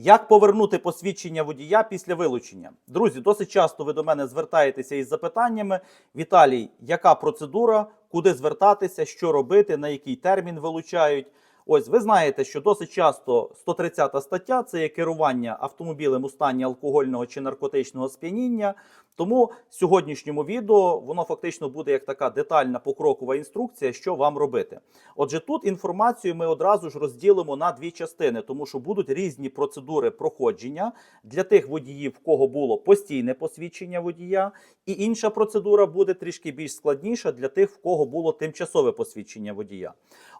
Як повернути посвідчення водія після вилучення? Друзі, досить часто ви до мене звертаєтеся із запитаннями: Віталій, яка процедура, куди звертатися, що робити, на який термін вилучають? Ось ви знаєте, що досить часто 130 стаття це є керування автомобілем у стані алкогольного чи наркотичного сп'яніння. Тому в сьогоднішньому відео воно фактично буде як така детальна покрокова інструкція, що вам робити. Отже, тут інформацію ми одразу ж розділимо на дві частини, тому що будуть різні процедури проходження для тих водіїв, в кого було постійне посвідчення водія, і інша процедура буде трішки більш складніша для тих, в кого було тимчасове посвідчення водія.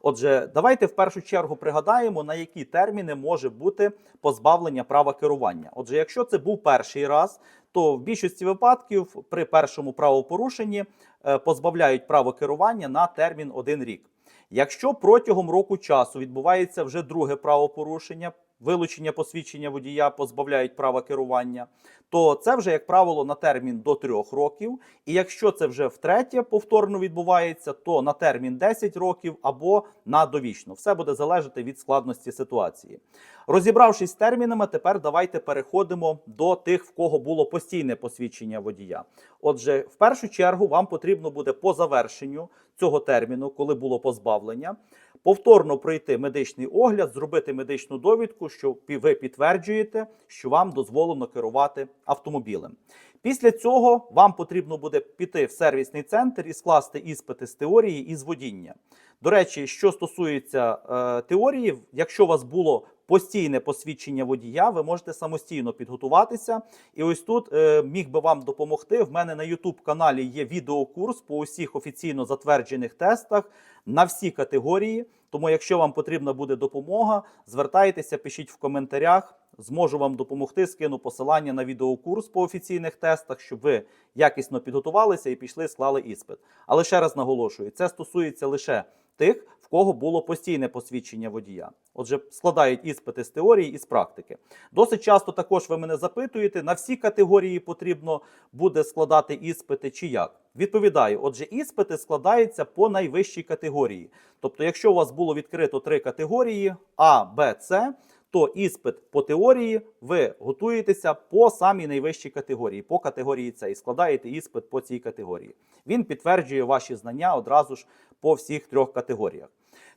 Отже, давайте в першу чергу пригадаємо, на які терміни може бути позбавлення права керування. Отже, якщо це був перший раз, то в більшості випадків при першому правопорушенні е, позбавляють право керування на термін один рік. Якщо протягом року часу відбувається вже друге правопорушення, вилучення посвідчення водія позбавляють права керування, то це вже, як правило, на термін до трьох років. І якщо це вже втретє повторно відбувається, то на термін 10 років або на довічно. Все буде залежати від складності ситуації. Розібравшись з термінами, тепер давайте переходимо до тих, в кого було постійне посвідчення водія. Отже, в першу чергу вам потрібно буде по завершенню цього терміну, коли було позбавлення, повторно пройти медичний огляд, зробити медичну довідку, що ви підтверджуєте, що вам дозволено керувати автомобілем. Після цього вам потрібно буде піти в сервісний центр і скласти іспити з теорії і з водіння. До речі, що стосується е, теорії, якщо у вас було постійне посвідчення водія, ви можете самостійно підготуватися. І ось тут е, міг би вам допомогти. В мене на YouTube каналі є відеокурс по усіх офіційно затверджених тестах на всі категорії. Тому, якщо вам потрібна буде допомога, звертайтеся, пишіть в коментарях. Зможу вам допомогти. Скину посилання на відеокурс по офіційних тестах, щоб ви якісно підготувалися і пішли, склали іспит. Але ще раз наголошую, це стосується лише тих, в кого було постійне посвідчення водія. Отже, складають іспити з теорії і з практики. Досить часто також ви мене запитуєте, на всі категорії потрібно буде складати іспити чи як. Відповідаю, отже, іспити складаються по найвищій категорії. Тобто, якщо у вас було відкрито три категорії А, Б, С, то іспит по теорії ви готуєтеся по самій найвищій категорії, по категорії С, і складаєте іспит по цій категорії. Він підтверджує ваші знання одразу ж по всіх трьох категоріях.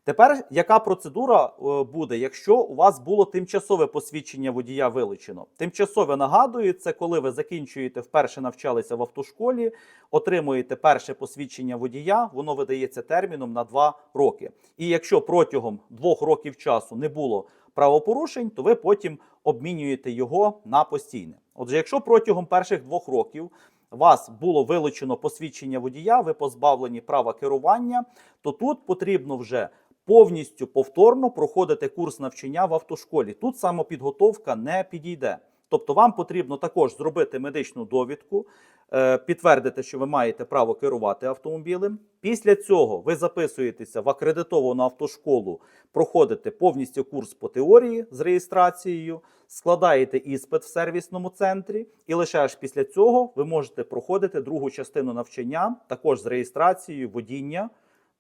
Тепер яка процедура е, буде, якщо у вас було тимчасове посвідчення водія вилучено? Тимчасове нагадую, це коли ви закінчуєте вперше навчалися в автошколі, отримуєте перше посвідчення водія, воно видається терміном на 2 роки. І якщо протягом двох років часу не було правопорушень, то ви потім обмінюєте його на постійне. Отже, якщо протягом перших двох років вас було вилучено посвідчення водія, ви позбавлені права керування, то тут потрібно вже повністю повторно проходити курс навчання в автошколі. Тут самопідготовка не підійде. Тобто вам потрібно також зробити медичну довідку, е, підтвердити, що ви маєте право керувати автомобілем. Після цього ви записуєтеся в акредитовану автошколу, проходите повністю курс по теорії з реєстрацією, складаєте іспит в сервісному центрі, і лише аж після цього ви можете проходити другу частину навчання, також з реєстрацією водіння.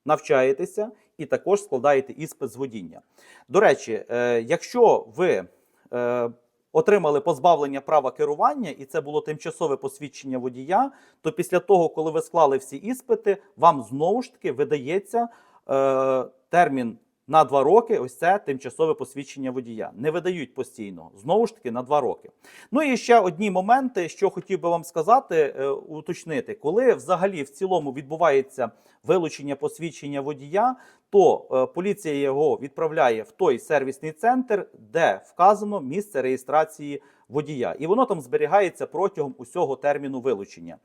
Навчаєтеся і також складаєте іспит з водіння. До речі, е, якщо ви е, отримали позбавлення права керування, і це було тимчасове посвідчення водія, то після того, коли ви склали всі іспити, вам знову ж таки видається е, термін на два роки. Ось це тимчасове посвідчення водія. Не видають постійно, знову ж таки на два роки. Ну і ще одні моменти, що хотів би вам сказати, е, уточнити, коли взагалі в цілому відбувається вилучення посвідчення водія, то е, поліція його відправляє в той сервісний центр, де вказано місце реєстрації водія, і воно там зберігається протягом усього терміну вилучення.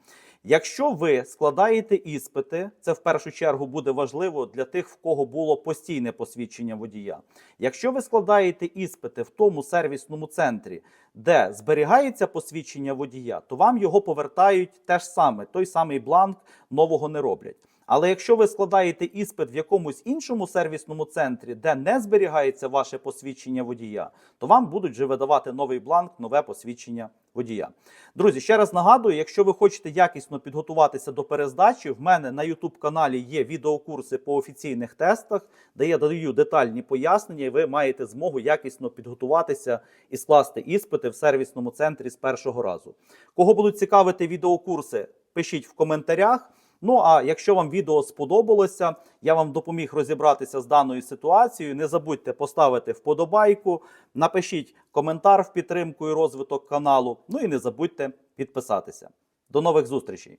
Якщо ви складаєте іспити, це в першу чергу буде важливо для тих, в кого було постійне посвідчення водія. Якщо ви складаєте іспити в тому сервісному центрі, де зберігається посвідчення водія, то вам його повертають те ж саме, той самий бланк нового не роблять. Але якщо ви складаєте іспит в якомусь іншому сервісному центрі, де не зберігається ваше посвідчення водія, то вам будуть вже видавати новий бланк, нове посвідчення водія. Друзі, ще раз нагадую, якщо ви хочете якісно підготуватися до перездачі, в мене на YouTube каналі є відеокурси по офіційних тестах, де я даю детальні пояснення, і ви маєте змогу якісно підготуватися і скласти іспити в сервісному центрі з першого разу. Кого будуть цікавити відеокурси, пишіть в коментарях. Ну а якщо вам відео сподобалося, я вам допоміг розібратися з даною ситуацією. Не забудьте поставити вподобайку, напишіть коментар в підтримку і розвиток каналу. Ну і не забудьте підписатися. До нових зустрічей!